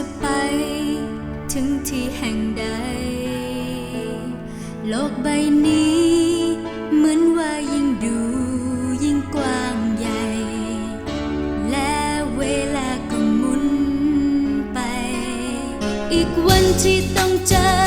ะไป ถึงที่แห่งใด โลกใบนี้ เหมือนว่ายิ่งดูยิ่งกว้างใหญ่ และเวลาก็หมุนไป อีกวันที่ต้องเจอ